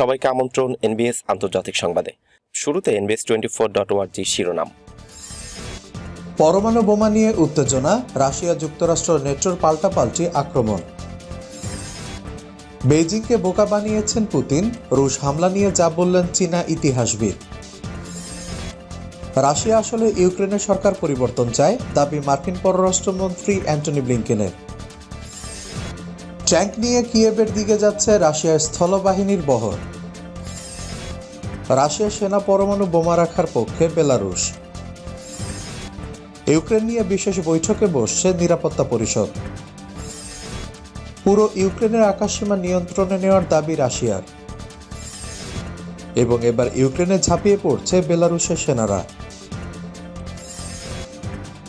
সবাইকে আমন্ত্রণ এনবিএস আন্তর্জাতিক সংবাদে। শুরুতে এনবিএস টোয়েন্টি ফোর ডট ওয়ার্জি শিরোনাম। পরমাণু বোমা নিয়ে উত্তেজনা, রাশিয়া যুক্তরাষ্ট্র নেটোর পাল্টাপাল্টি আক্রমণ। বেইজিংকে বোকা বানিয়েছেন পুতিন, রুশ হামলা নিয়ে যা বললেন চীনা ইতিহাসবিদ। রাশিয়া আসলে ইউক্রেনের সরকার পরিবর্তন চায়, দাবি মার্কিন পররাষ্ট্রমন্ত্রী অ্যান্টনি ব্লিংকেনের। ট্যাঙ্ক নিয়ে কিয়েবের দিকে যাচ্ছে রাশিয়ার স্থলবাহিনীর বহর। রাশিয়ার সেনা পরমাণু বোমা রাখার পক্ষে বেলারুশ। ইউক্রেন নিয়ে বিশেষ বৈঠকে বসছে নিরাপত্তা পরিষদ। পুরো ইউক্রেনের আকাশসীমা নিয়ন্ত্রণে নেওয়ার দাবি রাশিয়ার। এবং এবার ইউক্রেনে ঝাঁপিয়ে পড়ছে বেলারুশের সেনারা।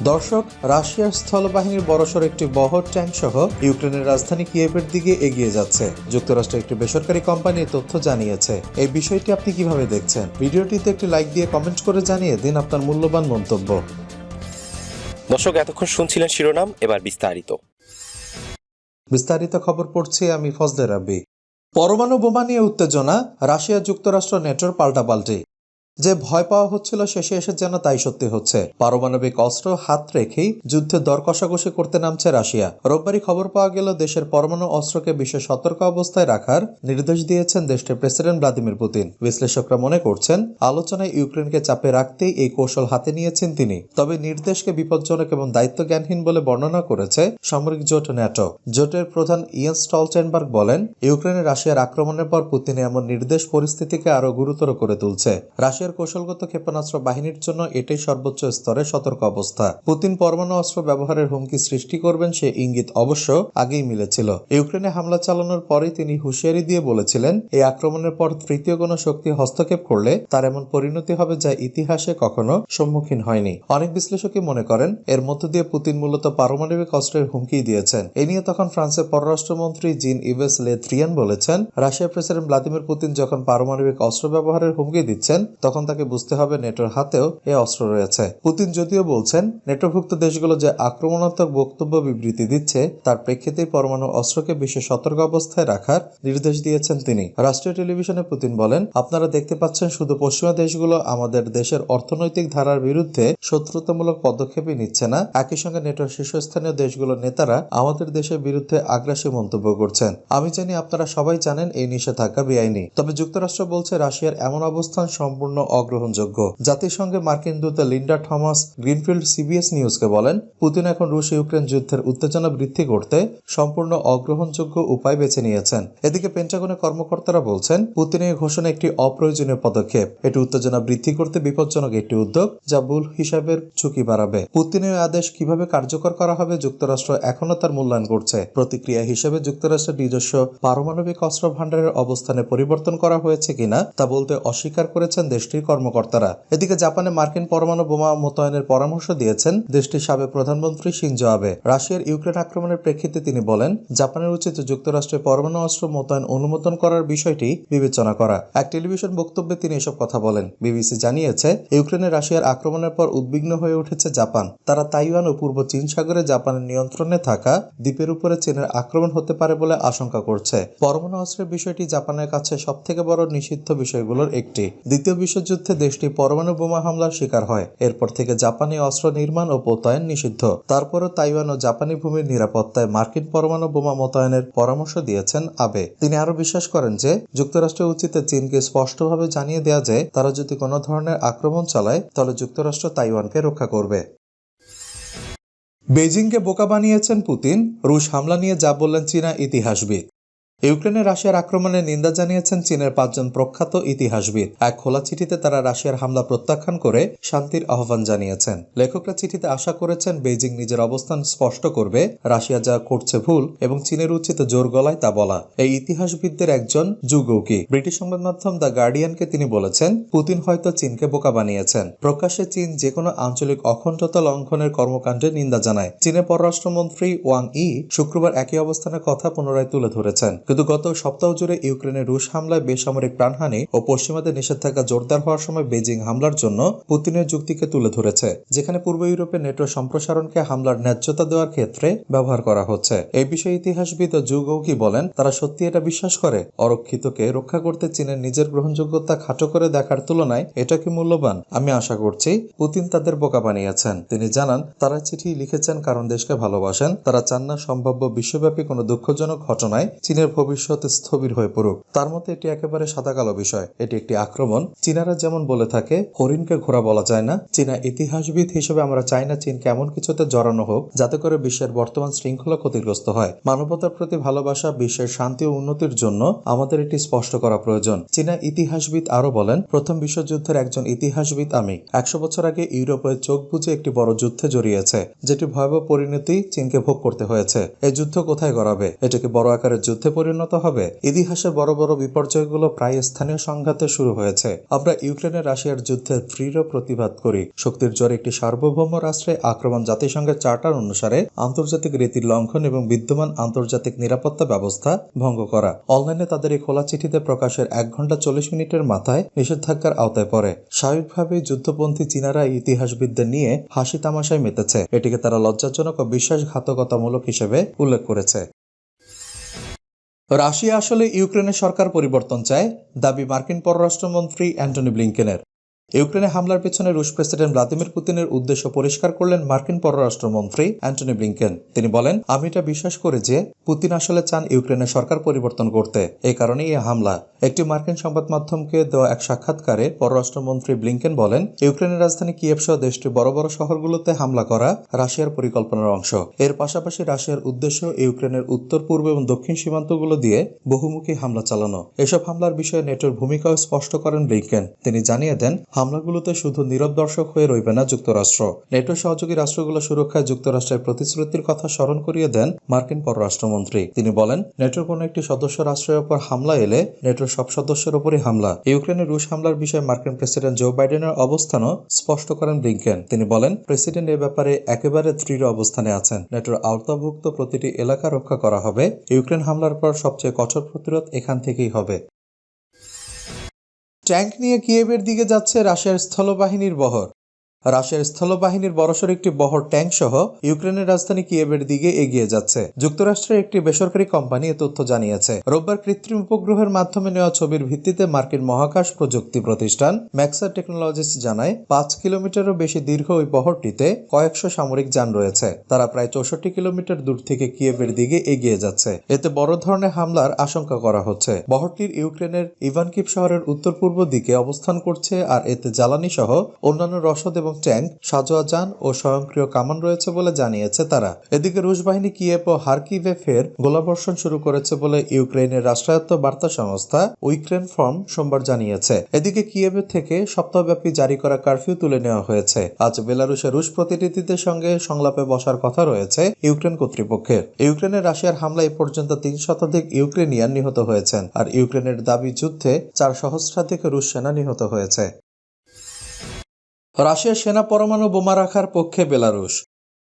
দর্শক রাশিয়ার স্থলবাহিনীর বড়সড় একটি বহর ট্যাঙ্ক সহ ইউক্রেনের রাজধানী কিয়েভের দিকে এগিয়ে যাচ্ছে। যুক্তরাষ্ট্রের একটি বেসরকারি কোম্পানি তথ্য জানিয়েছে। এই বিষয়টি আপনি কীভাবে দেখছেন? ভিডিওটিতে একটি লাইক দিয়ে কমেন্ট করে জানিয়ে দিন আপনার মূল্যবান মন্তব্য। দর্শক এতক্ষণ শুনছিলেন শিরোনাম এবার বিস্তারিত। বিস্তারিত খবর পড়ছি আমি ফজলে রাব্বি। পরমাণু বোমা নিয়ে উত্তেজনা রাশিয়া যুক্তরাষ্ট্র নেটোর পাল্টাপাল্টি। যে ভয় পাওয়া হচ্ছিল শেষে এসে যেন তাই সত্যি হচ্ছে। পারমাণবিক অস্ত্র হাত রেখেই যুদ্ধে দর কষাকষি করতে নামছে রাশিয়া। রোববারই খবর পাওয়া গেল, দেশের পরমাণু অস্ত্রকে বিশেষ সতর্ক অবস্থায় রাখার নির্দেশ দিয়েছেন দেশটির প্রেসিডেন্ট ভ্লাদিমির পুতিন। বিশ্লেষকরা মনে করছেন, আলোচনায় ইউক্রেনকে চাপে রাখতেই এই কৌশল হাতে নিয়েছেন তিনি। তবে নির্দেশকে বিপজ্জনক এবং দায়িত্ব জ্ঞানহীন বলে বর্ণনা করেছে সামরিক জোট ন্যাটো। জোটের প্রধান ইয়েন স্টলটেনবার্গ বলেন, ইউক্রেনে রাশিয়ার আক্রমণের পর পুতিন এমন নির্দেশ পরিস্থিতিকে আরও গুরুতর করে তুলছে। রাশিয়ার কৌশলগত ক্ষেপণাস্ত্র বাহিনীর জন্য এটাই সর্বোচ্চ স্তরে সতর্ক অবস্থা। পুতিন পরমাণু অস্ত্র ব্যবহারের হুমকি সৃষ্টি করবেন সে ইঙ্গিত অবশ্য আগেই মিলেছিল। ইউক্রেনে হামলা চালানোর পরেই তিনি হুঁশিয়ারি দিয়ে বলেছিলেন, এই আক্রমণের পর তৃতীয় কোনো শক্তি হস্তক্ষেপ করলে তার এমন পরিণতি হবে যা ইতিহাসে কখনো সম্মুখীন হয়নি। অনেক বিশ্লেষকই মনে করেন, এর মধ্য দিয়ে পুতিন মূলত পারমাণবিক অস্ত্রের হুমকি দিয়েছেন। এ নিয়ে তখন ফ্রান্সের পররাষ্ট্রমন্ত্রী জিন ইভেস লে থ্রিয়ান বলেছেন, রাশিয়ার প্রেসিডেন্ট ভ্লাদিমির পুতিন যখন পারমাণবিক অস্ত্র ব্যবহারের হুমকি দিচ্ছেন, তখন তাকে বুঝতে হবে নেটোর হাতেও এ অস্ত্র রয়েছে। পুতিন যদিও বলছেন নেটোভুক্ত দেশগুলো যে আক্রমণাত্মক বক্তব্য বিবৃতি দিচ্ছে, তার প্রেক্ষিতেই পরমাণু অস্ত্রকে বিশেষ সতর্ক অবস্থায় রাখার নির্দেশ দিয়েছেন তিনি। রাষ্ট্রীয় টেলিভিশনে পুতিন বলেন, আপনারা দেখতে পাচ্ছেন শুধু পশ্চিমা দেশগুলো, আমাদের দেশের অর্থনৈতিক ধারার বিরুদ্ধে শত্রুতামূলক পদক্ষেপই নিচ্ছে না। একই সঙ্গে নেটোর শীর্ষস্থানীয় দেশগুলোর নেতারা আমাদের দেশের বিরুদ্ধে আগ্রাসী মন্তব্য করছেন। আমি জানি আপনারা সবাই জানেন এই নিষেধাজ্ঞা বেআইনি। তবে যুক্তরাষ্ট্র বলছে রাশিয়ার এমন অবস্থান সম্পূর্ণ অগ্রহণযোগ্য। জাতিসংঘে মার্কিন দূত লিন্ডা থমাস গ্রিনফিল্ড সিবিএস নিউজকে বলেন, পুতিন এখন রুশ ইউক্রেন যুদ্ধের উত্তেজনা বৃদ্ধি করতে সম্পূর্ণ অগ্রহণযোগ্য উপায় বেছে নিয়েছেন। এদিকে পেন্টাগনের কর্মকর্তারা বলছেন পুতিনের ঘোষণা একটি অপ্রয়োজনীয় পদক্ষেপ। এটি উত্তেজনা বৃদ্ধি করতে বিপজ্জনক একটি উদ্যোগ যা ভুল হিসাবের ঝুঁকি বাড়াবে। পুতিনের আদেশ কীভাবে কার্যকর করা হবে যুক্তরাষ্ট্র এখনও তার মূল্যায়ন করছে। প্রতিক্রিয়া হিসেবে যুক্তরাষ্ট্রের নিজস্ব পারমাণবিক অস্ত্র ভাণ্ডারের অবস্থানে পরিবর্তন করা হয়েছে কিনা তা বলতে অস্বীকার করেছেন দেশটির কর্মকর্তারা। এদিকে জাপানে মার্কিন পরমাণু বোমা মোতায়েনের পরামর্শ দিয়েছেন দেশটির সাবেক প্রধানমন্ত্রী শিনজো আবে। রাশিয়ার ইউক্রেন আক্রমণের প্রেক্ষিতে তিনি বলেন, জাপানের উচিত যুক্তরাষ্ট্রের পরমাণু অস্ত্র মোতায়েন অনুমোদন করার বিষয়টি বিবেচনা করা। এক টেলিভিশন বক্তব্যে তিনি এসব কথা বলেন। বিবিসি জানিয়েছে, ইউক্রেনে রাশিয়ার আক্রমণের পর উদ্বিগ্ন হয়ে উঠেছে জাপান। তারা তাইওয়ান ও পূর্ব চীন সাগরে জাপানের নিয়ন্ত্রণে থাকা দ্বীপের উপরে চীনের আক্রমণ হতে পারে বলে আশঙ্কা করছে। পরমাণু অস্ত্রের বিষয়টি জাপানের কাছে সবথেকে বড় নিষিদ্ধ বিষয়গুলোর একটি। দ্বিতীয় বিশ্বযুদ্ধে দেশটি পরমাণু বোমা হামলার শিকার হয়। এরপর থেকে জাপানি অস্ত্র নির্মাণ ও মোতায়েন নিষিদ্ধ। তারপরও তাইওয়ান ও জাপানি ভূমির নিরাপত্তায় মার্কিন পরমাণু বোমা মোতায়েনের পরামর্শ দিয়েছেন আবে। তিনি আরও বিশ্বাস করেন যে যুক্তরাষ্ট্রের উচিত চীনকে স্পষ্টভাবে জানিয়ে দেওয়া যে, তারা যদি কোনো ধরনের আক্রমণ চালায়, তাহলে যুক্তরাষ্ট্র তাইওয়ানকে রক্ষা করবে। বেজিংকে বোকা বানিয়েছেন পুতিন। রুশ হামলা নিয়ে যা বললেন চীনা ইতিহাসবিদ। ইউক্রেনে রাশিয়ার আক্রমণের নিন্দা জানিয়েছেন চীনের পাঁচজন প্রখ্যাত ইতিহাসবিদ। এক খোলা চিঠিতে তারা রাশিয়ার হামলা প্রত্যাখ্যান করে শান্তির আহ্বান জানিয়েছেন। লেখকরা চিঠিতে আশা করেছেন বেইজিং নিজের অবস্থান স্পষ্ট করবে, রাশিয়া যা করছে ভুল এবং চীনের উচিত জোর গলায় তা বলা। এই ইতিহাসবিদদের একজন যুগৌকি। ব্রিটিশ সংবাদ মাধ্যম দ্য গার্ডিয়ানকে তিনি বলেছেন, পুতিন হয়তো চীনকে বোকা বানিয়েছেন। প্রকাশ্যে চীন যে কোনো আঞ্চলিক অখণ্ডতা লঙ্ঘনের কর্মকাণ্ডে নিন্দা জানায়। চীনের পররাষ্ট্রমন্ত্রী ওয়াং ই শুক্রবার একই অবস্থানের কথা পুনরায় তুলে ধরেছেন। কিন্তু গত সপ্তাহ জুড়ে ইউক্রেনের রুশ হামলায় বেসামরিক প্রাণহানি ও পশ্চিমাদের নিষেধাজ্ঞা জোরদার হওয়ার সময় বেজিং হামলার জন্য পুতিনের যুক্তিকে তুলে ধরেছে, যেখানে পূর্ব ইউরোপে নেটো সম্প্রসারণকে হামলার ন্যায্যতা দেওয়ার ক্ষেত্রে ব্যবহার করা হচ্ছে। এই বিষয়ে ইতিহাসবিদ জুগৌকি বলেন, তারা সত্যি এটা বিশ্বাস করে। অরক্ষিতকে রক্ষা করতে চীনের নিজের গ্রহণযোগ্যতা খাটো করে দেখার তুলনায় এটা কি মূল্যবান? আমি আশা করছি, পুতিন তাদের বোকা বানিয়েছেন। তিনি জানান, তারা চিঠি লিখেছেন কারণ দেশকে ভালোবাসেন। তারা চান না সম্ভাব্য বিশ্বব্যাপী কোনো দুঃখজনক ঘটনায় চীনের ভবিষ্যৎ স্থবির হয়ে পড়ুক। তার মতে এটি একেবারে সাদা কালো বিষয়। এটি একটি আক্রমণ। চীনারা যেমন বলে থাকে, হরিণকে ঘোড়া বলা যায় না। চীনা ইতিহাসবিদ হিসেবে আমরা চাই না চীনকে এমন কিছুতে জড়ানো হোক, যাতে করে বিশ্বের বর্তমান শৃঙ্খলা ক্ষতিগ্রস্ত হয়। মানবতার প্রতি ভালোবাসা, বিশ্বের শান্তি ও উন্নতির জন্য আমাদের এটি স্পষ্ট করা প্রয়োজন। চীনা ইতিহাসবিদ আরও বলেন, প্রথম বিশ্বযুদ্ধের একজন ইতিহাসবিদ আমি। একশো বছর আগে ইউরোপে চোখ বুঝে একটি বড় যুদ্ধে জড়িয়েছে, যেটি ভয়াবহ পরিণতি চীনকে ভোগ করতে হয়েছে। এই যুদ্ধ কোথায় গড়াবে? এটাকে বড় আকারের যুদ্ধে পরিণত হবে। ইতিহাসে বড় বড় বিপর্যয়গুলো প্রায় স্থানীয় সংঘাতে শুরু হয়েছে। আমরা ইউক্রেনের রাশিয়ার যুদ্ধের দৃঢ় প্রতিবাদ করি। শক্তির জোরে একটি সার্বভৌম রাষ্ট্রে আক্রমণ জাতিসংঘের চার্টার অনুসারে আন্তর্জাতিক রীতির লঙ্ঘন এবং বিদ্যমান আন্তর্জাতিক নিরাপত্তা ব্যবস্থা ভঙ্গ করা। অনলাইনে তাদের এই খোলা চিঠিতে প্রকাশের এক ঘণ্টা চল্লিশ মিনিটের মাথায় নিষেধাজ্ঞার আওতায় পড়ে। স্বাভাবিকভাবে যুদ্ধপন্থী চীনারা ইতিহাসবিদদের নিয়ে হাসি তামাশায় মেতেছে। এটিকে তারা লজ্জাজনক ও বিশ্বাসঘাতকতামূলক হিসেবে উল্লেখ করেছে। রাশিয়া আসলে ইউক্রেনের সরকার পরিবর্তন চায় দাবি মার্কিন পররাষ্ট্রমন্ত্রী অ্যান্টনি ব্লিংকেনের। ইউক্রেনে হামলার পেছনে রুশ প্রেসিডেন্ট ভ্লাদিমির পুতিনের উদ্দেশ্য পরিষ্কার করলেন মার্কিন পররাষ্ট্রমন্ত্রী অ্যান্টনি ব্লিংকেন। তিনি বলেন, আমি এটা বিশ্বাস করি যে পুতিন আসলে চান ইউক্রেনের সরকার পরিবর্তন করতে। এই কারণেই এই হামলা। একটি মার্কিন সংবাদ মাধ্যমকে দেওয়া এক সাক্ষাৎকারে পররাষ্ট্রমন্ত্রী ব্লিংকেন বলেন, ইউক্রেনের রাজধানী কিয়েভ সহ দেশটির বড় বড় শহরগুলোতে হামলা করা রাশিয়ার পরিকল্পনার অংশ। এর পাশাপাশি রাশিয়ার উদ্দেশ্য ইউক্রেনের উত্তর, পূর্ব এবং দক্ষিণ সীমান্তগুলো দিয়ে বহুমুখী হামলা চালানো। এসব হামলার বিষয়ে নেটোর ভূমিকাও স্পষ্ট করেন ব্লিংকেন। তিনি জানিয়ে দেন হামলাগুলোতে শুধু নীরব দর্শক হয়ে রইবে না যুক্তরাষ্ট্র। নেটো সহযোগী রাষ্ট্রগুলো সুরক্ষায় যুক্তরাষ্ট্রের প্রতিশ্রুতির কথা স্মরণ করিয়ে দেন মার্কিন পররাষ্ট্রমন্ত্রী। তিনি বলেন, নেটোর কোনো একটি সদস্য রাষ্ট্রের উপর হামলা এলে নেটোর সব সদস্যের উপরই হামলা। ইউক্রেনের রুশ হামলার বিষয়ে মার্কিন প্রেসিডেন্ট জো বাইডেনের অবস্থানও স্পষ্ট করেন ব্লিংকেন। তিনি বলেন, প্রেসিডেন্ট এ ব্যাপারে একেবারে দৃঢ় অবস্থানে আছেন। নেটোর আওতাভুক্ত প্রতিটি এলাকা রক্ষা করা হবে। ইউক্রেন হামলার পর সবচেয়ে কঠোর প্রতিরোধ এখান থেকেই হবে। ট্যাঙ্ক নিয়ে কিয়েভের দিকে যাচ্ছে রাশিয়ার স্থলবাহিনীর বহর। রাশিয়ার স্থলবাহিনীর বড়সড় একটি বহর ট্যাঙ্ক সহ ইউক্রেনের রাজধানী কিয়েভের দিকে এগিয়ে যাচ্ছে। যুক্তরাষ্ট্রের একটি বেসরকারি কোম্পানি এ তথ্য জানিয়েছে। রোববার কৃত্রিম উপগ্রহের মাধ্যমে নেওয়া ছবির ভিত্তিতে মার্কিন মহাকাশ প্রযুক্তি প্রতিষ্ঠান ম্যাক্সা টেকনোলজিস জানায়, পাঁচ কিলোমিটারও বেশি দীর্ঘ ওই বহরটিতে কয়েকশো সামরিক যান রয়েছে। তারা প্রায় চৌষট্টি কিলোমিটার দূর থেকে কিয়েভের দিকে এগিয়ে যাচ্ছে। এতে বড় ধরনের হামলার আশঙ্কা করা হচ্ছে। বহরটির ইউক্রেনের ইভানকিপ শহরের উত্তর পূর্ব দিকে অবস্থান করছে আর এতে জ্বালানি সহ অন্যান্য রসদ এবং ট্যাঙ্ক সাজোয়া যান ও স্বয়ংক্রিয় কামান রয়েছে বলে জানিয়েছে তারা। এদিকে রুশ বাহিনী কিয়েভ ও হারকিভে ফের গোলাবর্ষণ শুরু করেছে বলে ইউক্রেনের রাষ্ট্রায়ত্ত বার্তা সংস্থা উইক্রেন ফর্ম সোমবার জানিয়েছে। এদিকে কিয়েভের থেকে সপ্তাহব্যাপী জারি করা কারফিউ তুলে নেওয়া হয়েছে। আজ বেলারুশে রুশ প্রতিনিধিদের সঙ্গে সংলাপে বসার কথা রয়েছে ইউক্রেন কর্তৃপক্ষের। ইউক্রেনের রাশিয়ার হামলা এ পর্যন্ত তিন শতাধিক ইউক্রেনিয়ান নিহত হয়েছেন, আর ইউক্রেনের দাবি যুদ্ধে চার সহস্রাধিক রুশ সেনা নিহত হয়েছে। রাশিয়ার সেনা পরমাণু বোমা রাখার পক্ষে বেলারুশ।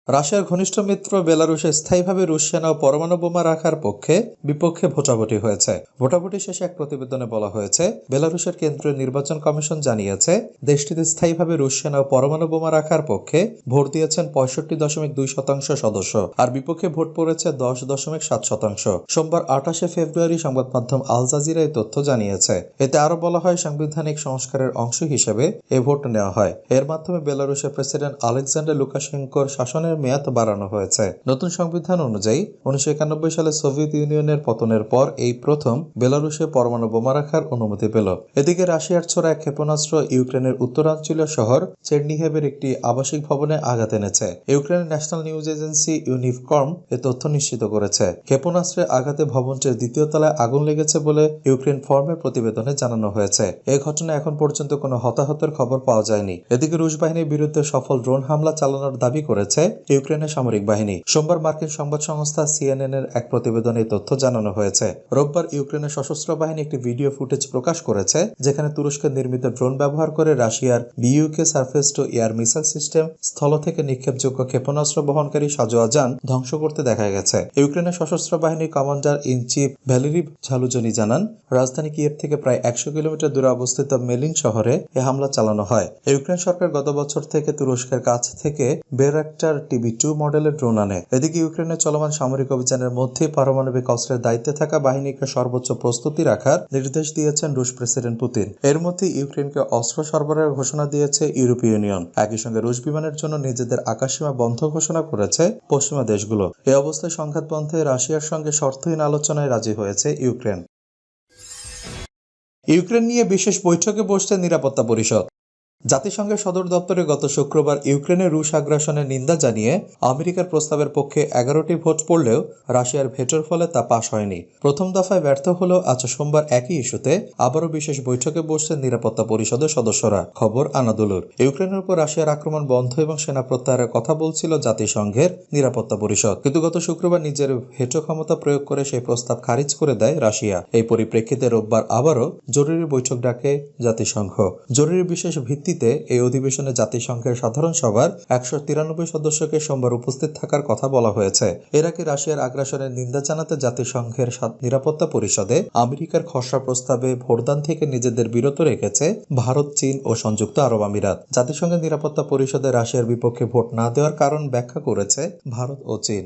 রাশিয়ার ঘনিষ্ঠ মিত্র বেলারুশে স্থায়ীভাবে রুশ সেনা ও পরমাণু বোমা রাখার পক্ষে বিপক্ষে ভোটাভুটি হয়েছে। ভোটাভুটি শেষে এক প্রতিবেদনে বলা হয়েছে, বেলারুশের কেন্দ্রীয় নির্বাচন কমিশন জানিয়েছে, দেশটিতে স্থায়ীভাবে রুশ সেনা ও পরমাণু বোমা রাখার পক্ষে ভোট দিয়েছেন পঁয়ষট্টি দশমিক দুই শতাংশ সদস্য, আর বিপক্ষে ভোট পড়েছে দশ দশমিক সাত শতাংশ। সোমবার আঠাশে ফেব্রুয়ারি সংবাদ মাধ্যম আল জাজিরা এই তথ্য জানিয়েছে। এতে আরও বলা হয়, সাংবিধানিক সংস্কারের অংশ হিসেবে এ ভোট নেওয়া হয়। এর মাধ্যমে বেলারুশের প্রেসিডেন্ট আলেকজান্ডার লুকাশেঙ্কোর শাসনের মেয়াদ বাড়ানো হয়েছে। নতুন সংবিধান অনুযায়ী, উনিশশো একানব্বই সালে সোভিয়েত ইউনিয়নের পতনের পর এই প্রথম বেলারুশে পরমাণু বোমা রাখার অনুমতি পেল। এদিকে রাশিয়ার ছোড়া ক্ষেপণাস্ত্র ইউক্রেনের উত্তরাঞ্চলীয় শহর চেরনিহেভের একটি আবাসিক ভবনে আঘাত এনেছে। ইউক্রেনের ন্যাশনাল নিউজ এজেন্সি ইউনিফকর্ম এ তথ্য নিশ্চিত করেছে। ক্ষেপণাস্ত্রের আঘাতে ভবনটির দ্বিতীয় তলায় আগুন লেগেছে বলে ইউক্রেন ফর্মের প্রতিবেদনে জানানো হয়েছে। এই ঘটনায় এখন পর্যন্ত কোনো হতাহতের খবর পাওয়া যায়নি। এদিকে রুশ বাহিনীর বিরুদ্ধে সফল ড্রোন হামলা চালানোর দাবি করেছে ইউক্রেনের সামরিক বাহিনী। সোমবার মার্কিন সংবাদ সংস্থা সিএনএন এর এক প্রতিবেদনে তথ্য জানানো হয়েছে। রোববার ইউক্রেনের সশস্ত্র বাহিনী একটি ভিডিও ফুটেজ প্রকাশ করেছে, যেখানে তুরস্কের নির্মিত ড্রোন ব্যবহার করে রাশিয়ার BUK surface to air missile system, স্থল থেকে নিক্ষেপযোগ্য ক্ষেপণাস্ত্র বহনকারী সাজোয়া যান ধ্বংস করতে দেখা গেছে। ইউক্রেনের সশস্ত্র বাহিনীর commander in chief Valery Zaluzhny জানান, রাজধানী কিয়েভ থেকে প্রায় একশো কিলোমিটার দূরে অবস্থিত মেলিন শহরে এ হামলা চালানো হয়। ইউক্রেন সরকার গত বছর থেকে তুরস্কের কাছ থেকে বেরাক্টার টিভি টু মডেলের ড্রোন আনে। এদিকে ইউক্রেনের চলমান সামরিক অভিযানের মধ্যে পারমাণবিক অস্ত্রের দায়িত্বে থাকা বাহিনীকে সর্বোচ্চ প্রস্তুতি রাখার নির্দেশ দিয়েছেন রুশ প্রেসিডেন্ট পুতিন। এর মধ্যে ইউক্রেনকে অস্ত্র সরবরাহের ঘোষণা দিয়েছে ইউরোপীয় ইউনিয়ন। একই সঙ্গে রুশ বিমানের জন্য নিজেদের আকাশসীমা বন্ধ ঘোষণা করেছে পশ্চিমা দেশগুলো। এই অবস্থায় সংঘাত বন্ধে রাশিয়ার সঙ্গে শর্তহীন আলোচনায় রাজি হয়েছে ইউক্রেন। ইউক্রেন নিয়ে বিশেষ বৈঠকে বসছে নিরাপত্তা পরিষদ। জাতিসংঘের সদর দপ্তরে গত শুক্রবার ইউক্রেনের রুশ আগ্রাসনের নিন্দা জানিয়ে আমেরিকার প্রস্তাবের পক্ষে এগারোটি ভোট পড়লেও রাশিয়ার ভেটোর ফলে তা পাশ হয়নি। প্রথম দফায় ব্যর্থ হলেও আজ সোমবার একই ইস্যুতে আবারও বিশেষ বৈঠকে বসছেন নিরাপত্তা পরিষদের সদস্যরা। খবর আনাদুলুর। ইউক্রেনের উপর রাশিয়ার আক্রমণ বন্ধ এবং সেনা প্রত্যাহারের কথা বলছিল জাতিসংঘের নিরাপত্তা পরিষদ। কিন্তু গত শুক্রবার নিজের ভেটো ক্ষমতা প্রয়োগ করে সেই প্রস্তাব খারিজ করে দেয় রাশিয়া। এই পরিপ্রেক্ষিতে রোববার আবারও জরুরি বৈঠক ডাকে জাতিসংঘ। জরুরি বিশেষ ভিত্তিতে এই অধিবেশনে জাতিসংঘের সাধারণ সভার একশো তিরানব্বই সদস্যকে সোমবার উপস্থিত থাকার কথা বলা হয়েছে। এর আগে রাশিয়ার আগ্রাসনের নিন্দা জানাতে জাতিসংঘের নিরাপত্তা পরিষদে আমেরিকার খসড়া প্রস্তাবে ভোটদান থেকে নিজেদের বিরত রেখেছে ভারত, চীন ও সংযুক্ত আরব আমিরাত। জাতিসংঘের নিরাপত্তা পরিষদে রাশিয়ার বিপক্ষে ভোট না দেওয়ার কারণ ব্যাখ্যা করেছে ভারত ও চীন।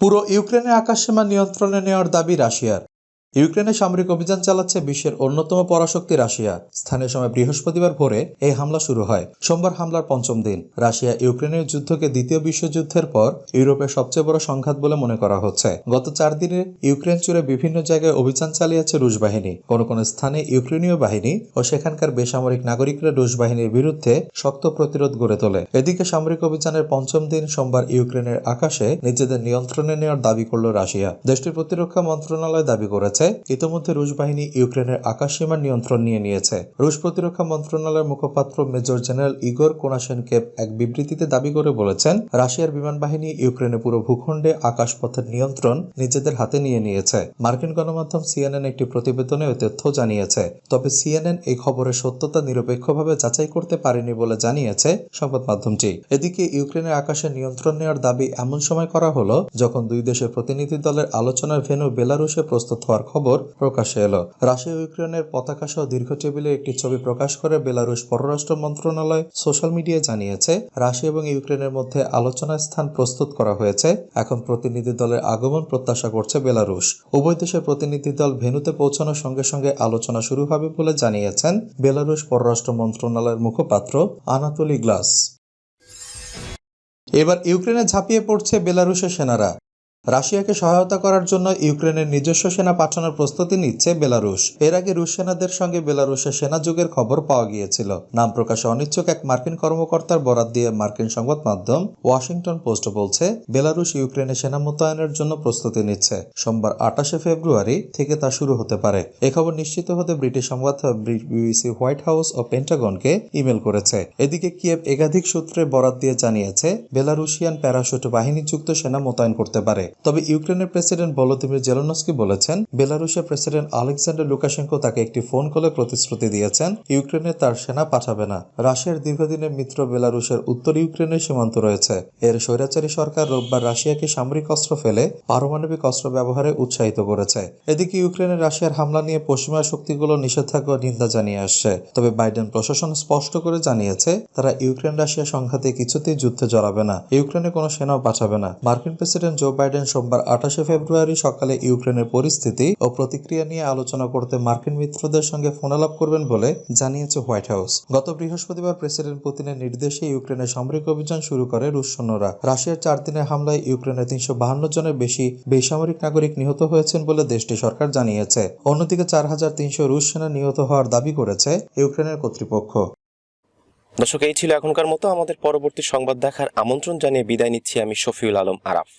পুরো ইউক্রেনের আকাশসীমা নিয়ন্ত্রণে নেওয়ার দাবি রাশিয়ার। ইউক্রেনে সামরিক অভিযান চালাচ্ছে বিশ্বের অন্যতম পরাশক্তি রাশিয়া। স্থানীয় সময় বৃহস্পতিবার ভোরে এই হামলা শুরু হয়। সোমবার হামলার পঞ্চম দিন। রাশিয়া ইউক্রেনের যুদ্ধকে দ্বিতীয় বিশ্বযুদ্ধের পর ইউরোপের সবচেয়ে বড় সংঘাত বলে মনে করা হচ্ছে। গত চার দিনে ইউক্রেন জুড়ে বিভিন্ন জায়গায় অভিযান চালিয়েছে রুশ বাহিনী। কোনো কোনো স্থানে ইউক্রেনীয় বাহিনী ও সেখানকার বেসামরিক নাগরিকরা রুশ বাহিনীর বিরুদ্ধে শক্ত প্রতিরোধ গড়ে তোলে। এদিকে সামরিক অভিযানের পঞ্চম দিন সোমবার ইউক্রেনের আকাশে নিজেদের নিয়ন্ত্রণে নেওয়ার দাবি করল রাশিয়া। দেশটির প্রতিরক্ষা মন্ত্রণালয় দাবি করেছে। ইতিমধ্যে রুশ বাহিনী ইউক্রেনের আকাশসীমার নিয়ন্ত্রণ নিয়ে নিয়েছে। রুশ প্রতিরক্ষা মন্ত্রণালয়ের মুখপাত্র মেজর জেনারেল ইগোর কোনাশেনকে এক বিবৃতিতে দাবি করে বলেছেন, রাশিয়ার বিমান বাহিনী ইউক্রেনের পুরো ভূখণ্ডে আকাশপথের নিয়ন্ত্রণ নিজেদের হাতে নিয়ে নিয়েছে। মার্কিন গণমাধ্যম সিএনএন একটি প্রতিবেদনে ওই তথ্য জানিয়েছে। তবে সিএনএন এই খবরের সত্যতা নিরপেক্ষভাবে যাচাই করতে পারেনি বলে জানিয়েছে সংবাদ মাধ্যমটি। এদিকে ইউক্রেনের আকাশে নিয়ন্ত্রণ নেওয়ার দাবি এমন সময় করা হলো, যখন দুই দেশের প্রতিনিধি দলের আলোচনার ভেন্যু বেলারুশে প্রস্তুত হওয়ার খবর প্রকাশ্যে এলো। রাশিয়া ইউক্রেনের পতাকা সহ দীর্ঘ টেবিলে একটি ছবি প্রকাশ করে বেলারুশ পররাষ্ট্র মন্ত্রণালয় সোশ্যাল মিডিয়ায় জানিয়েছে, রাশিয়া এবং ইউক্রেনের মধ্যে আলোচনার স্থান প্রস্তুত করা হয়েছে। এখন প্রতিনিধি দলের আগমন প্রত্যাশা করছে বেলারুশ। উভয় দেশের প্রতিনিধি দল ভেনুতে পৌঁছানোর সঙ্গে সঙ্গে আলোচনা শুরু হবে বলে জানিয়েছেন বেলারুশ পররাষ্ট্র মন্ত্রণালয়ের মুখপাত্র আনাতলি গ্লাস। এবার ইউক্রেনে ঝাঁপিয়ে পড়ছে বেলারুশের সেনারা। রাশিয়াকে সহায়তা করার জন্য ইউক্রেনের নিজস্ব সেনা পাঠানোর প্রস্তুতি নিচ্ছে বেলারুশ। এর আগে রুশ সেনাদের সঙ্গে বেলারুশের সেনা যুগের খবর পাওয়া গিয়েছিল। নাম প্রকাশে অনিচ্ছুক এক মার্কিন কর্মকর্তার বরাত দিয়ে মার্কিন সংবাদ মাধ্যম ওয়াশিংটন পোস্ট বলছে, বেলারুশ ইউক্রেনে সেনা মোতায়েনের জন্য প্রস্তুতি নিচ্ছে। সোমবার আটাশে ফেব্রুয়ারি থেকে তা শুরু হতে পারে। এ খবর নিশ্চিত হতে ব্রিটিশ সংবাদ বিবিসি হোয়াইট হাউস ও পেন্টাগনকে ইমেল করেছে। এদিকে কিয়েভ একাধিক সূত্রে বরাত দিয়ে জানিয়েছে, বেলারুশিয়ান প্যারাশুট বাহিনীযুক্ত সেনা মোতায়েন করতে পারে। তবে ইউক্রেনের প্রেসিডেন্ট ভলোদিমির জেলনস্কি বলেছেন, বেলারুশের প্রেসিডেন্ট আলেকজান্ডার লুকাশেঙ্কো তাকে একটি ফোন কলে প্রতিশ্রুতি দিয়েছেন, ইউক্রেনে তার সেনা পাঠাবে না। রাশিয়ার দীর্ঘদিনের মিত্র বেলারুশের উত্তর ইউক্রেনের সীমান্ত রয়েছে। এর স্বৈরাচারী সরকার রোববার রাশিয়াকে সামরিক অস্ত্র ফেলে পারমাণবিক অস্ত্র ব্যবহারে উৎসাহিত করেছে। এদিকে ইউক্রেনের রাশিয়ার হামলা নিয়ে পশ্চিমা শক্তিগুলো নিষেধাজ্ঞা নিন্দা জানিয়ে আসছে। তবে বাইডেন প্রশাসন স্পষ্ট করে জানিয়েছে, তারা ইউক্রেন রাশিয়া সংঘাতে কিছুতেই যুদ্ধে জড়াবে না। ইউক্রেনে কোনো সেনাও পাঠাবে না। মার্কিন প্রেসিডেন্ট জো বাইডেন সোমবার আঠাশে ফেব্রুয়ারি সকালে ইউক্রেনের পরিস্থিতি ও প্রতিক্রিয়া নিয়ে আলোচনা করতে মার্কিন মিত্রদের সঙ্গে ফোনালাপ করবেন বলে জানিয়েছে হোয়াইট হাউস। গত বৃহস্পতিবার প্রেসিডেন্ট পুতিনের নির্দেশে ইউক্রেনের সামরিক অভিযান শুরু করে রুশ সৈন্যরা। রাশিয়ার চার দিনের হামলায় ইউক্রেনের তিনশো বাহান্ন জনের বেশি বেসামরিক নাগরিক নিহত হয়েছেন বলে দেশটি সরকার জানিয়েছে। অন্যদিকে চার হাজার তিনশো রুশ সেনা নিহত হওয়ার দাবি করেছে ইউক্রেনের কর্তৃপক্ষ। দর্শক, এই ছিল এখনকার মতো। আমাদের পরবর্তী সংবাদ দেখার আমন্ত্রণ জানিয়ে বিদায় নিচ্ছি আমি শফিউল আলম আরাফ।